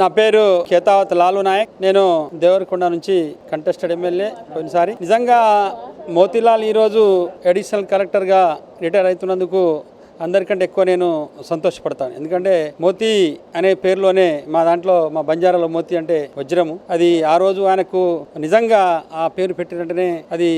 నా పేరు కేతావత్ లాలు నాయక్. నేను దేవరకొండ నుంచి కంటెస్టెడ్ ఎమ్మెల్యే కొన్నిసారి నిజంగా మోతీలాల్ ఈరోజు అడిషనల్ కలెక్టర్గా రిటైర్ అవుతున్నందుకు అందరికంటే ఎక్కువ నేను సంతోషపడతాను. ఎందుకంటే మోతీ అనే పేరులోనే మా దాంట్లో మా బంజారాలో మోతీ అంటే వజ్రము. అది ఆ రోజు ఆయనకు నిజంగా ఆ పేరు పెట్టినట్టునే అది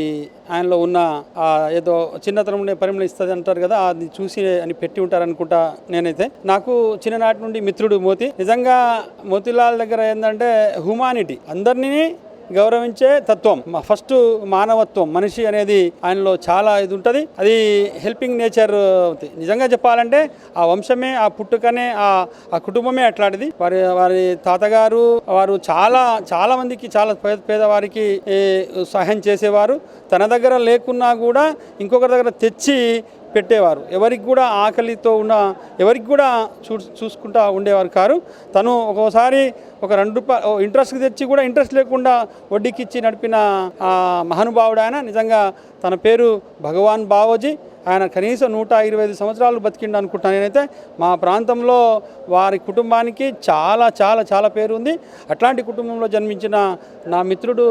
ఆయనలో ఉన్న ఆ ఏదో చిన్నతనం పరిమళిస్తుంది అంటారు కదా అది చూసి అని పెట్టి ఉంటారనుకుంటా నేనైతే. నాకు చిన్ననాటి నుండి మిత్రుడు మోతి. నిజంగా మోతీలాల్ దగ్గర ఏంటంటే హ్యుమానిటీ అందరినీ గౌరవించే తత్వం మా ఫస్ట్ మానవత్వం మనిషి అనేది ఆయనలో చాలా ఇది ఉంటుంది. అది హెల్పింగ్ నేచర్ నిజంగా చెప్పాలంటే ఆ వంశమే ఆ పుట్టుకనే ఆ ఆ కుటుంబమే అట్లాంటిది. వారి వారి తాతగారు వారు చాలా చాలా మందికి చాలా పేద పేదవారికి సహాయం చేసేవారు. తన దగ్గర లేకున్నా కూడా ఇంకొకరి దగ్గర తెచ్చి పెట్టేవారు. ఎవరికి కూడా ఆకలితో ఉన్న ఎవరికి కూడా చూ చూసుకుంటా ఉండేవారు కారు. తను ఒక్కోసారి ఒక రెండు రూపాయలు ఇంట్రెస్ట్కి తెచ్చి కూడా ఇంట్రెస్ట్ లేకుండా వడ్డీకి ఇచ్చి నడిపిన ఆ మహానుభావుడు ఆయన నిజంగా తన పేరు భగవాన్ బావోజీ. ఆయన కనీసం నూట ఇరవై ఐదు సంవత్సరాలు బతికిండు అనుకుంటాను నేనైతే. మా ప్రాంతంలో వారి కుటుంబానికి చాలా చాలా చాలా పేరు ఉంది అట్లాంటి కుటుంబంలో జన్మించిన నా మిత్రుడు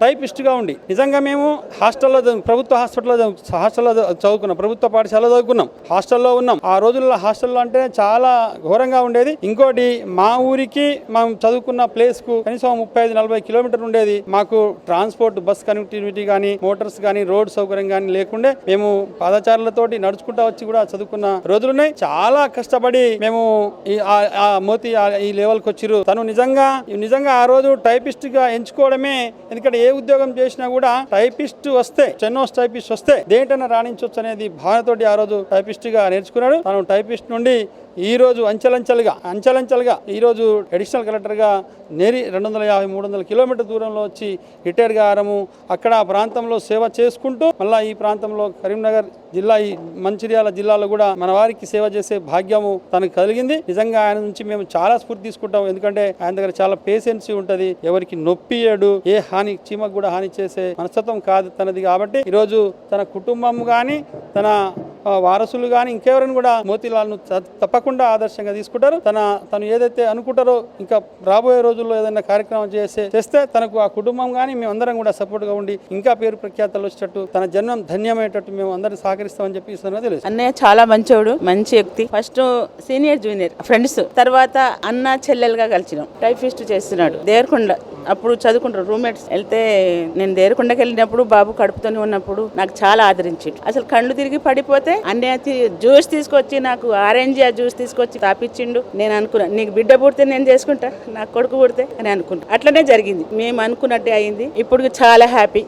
టైపిస్ట్గా ఉండి. నిజంగా మేము హాస్టల్లో ప్రభుత్వ హాస్పిటల్లో హాస్టల్లో చదువుకున్నాం. ప్రభుత్వ పాఠశాలలో చదువుకున్నాం. హాస్టల్లో ఉన్నాం. ఆ రోజుల్లో హాస్టల్లో అంటే చాలా ఘోరంగా ఉండేది. ఇంకోటి మా ఊరికి మేము చదువుకున్న ప్లేస్కు కనీసం ముప్పై ఐదు నలభై కిలోమీటర్ ఉండేది. మాకు ట్రాన్స్పోర్ట్ బస్ కనెక్టివిటీ కానీ మోటార్స్ కానీ రోడ్ సౌకర్యం కానీ లేకుండే మేము పాదచారులతోటి నడుచుకుంటా వచ్చి కూడా చదువుకున్న రోజులున్నాయి. చాలా కష్టపడి మేము ఈ ఆ- మోతి ఈ లెవెల్కి వచ్చిర్రు తను నిజంగా నిజంగా ఆ రోజు టైపిస్ట్గా ఎంచుకోవడమే ఎందుకంటే ఏ ఉద్యోగం చేసినా కూడా టైపిస్ట్ వస్తే చెన్నోస్ టైపిస్ట్ వస్తే దేంటైనా రాణించవచ్చు అనేది భావనతోటి ఆ రోజు టైపిస్ట్గా నేర్చుకున్నాడు. తను టైపిస్ట్ నుండి ఈ రోజు అంచెలంచెలుగా అంచెలంచెలుగా ఈ రోజు అడిషనల్ కలెక్టర్గా నేరి రెండు వందల యాభై మూడు వందల కిలోమీటర్ దూరంలో వచ్చి రిటైర్ ఆరము అక్కడ ఆ ప్రాంతంలో సేవ చేసుకుంటూ మళ్ళీ ఈ ప్రాంతంలో కరీంనగర్ జిల్లా ఈ మంచిర్యాల జిల్లాలో కూడా మన వారికి సేవ చేసే భాగ్యము తనకు కలిగింది. నిజంగా ఆయన నుంచి మేము చాలా స్ఫూర్తి తీసుకుంటాం ఎందుకంటే ఆయన దగ్గర చాలా పేషెన్సీ ఉంటుంది. ఎవరికి నొప్పియడు ఏ హాని చీమకు కూడా హాని చేసే మనస్తత్వం కాదు తనది కాబట్టి ఈరోజు తన కుటుంబం కానీ తన వారసులు కానీ ఇంకెవరైనా కూడా మోతీలాల్ను తప్పకుండా ఆదర్శంగా తీసుకుంటారు. తన తను ఏదైతే అనుకుంటారో ఇంకా రాబోయే రోజుల్లో ఏదైనా కార్యక్రమం చేస్తే చేస్తే తనకు ఆ కుటుంబం కానీ మేము అందరం కూడా సపోర్ట్గా ఉండి ఇంకా పేరు ప్రఖ్యాతలు వచ్చేటట్టు తన జన్మం ధన్యమయ్యేటట్టు మేము అందరం సహకరిస్తామని చెప్పి ఇస్తున్నా తెలుసు అన్నయ్య చాలా మంచోడు మంచి వ్యక్తి. First senior junior friends. తర్వాత అన్న చెల్లెలుగా కలిసినాం. టైఫిస్ట్ చేస్తున్నాడు. దేవరకొండ అప్పుడు చదువుకుంటారు రూమ్మేట్స్ వెళ్తే నేను దేవరకొండకి వెళ్ళినప్పుడు బాబు కడుపుతోనే ఉన్నప్పుడు నాకు చాలా ఆదరించాడు. అసలు కళ్ళు తిరిగి పడిపోతే అన్నయ్య జ్యూస్ తీసుకొచ్చి నాకు ఆరెంజ్ ఆ జ్యూస్ తీసుకొచ్చి తాపిచ్చిండు. నేను అనుకున్నా నీకు బిడ్డ పుడితే నేను చేసుకుంటా నాకు కొడుకు పుడితే అని అనుకుంటా. అట్లనే జరిగింది. మేము అనుకున్నట్టే అయింది. ఇప్పుడు చాలా హ్యాపీ.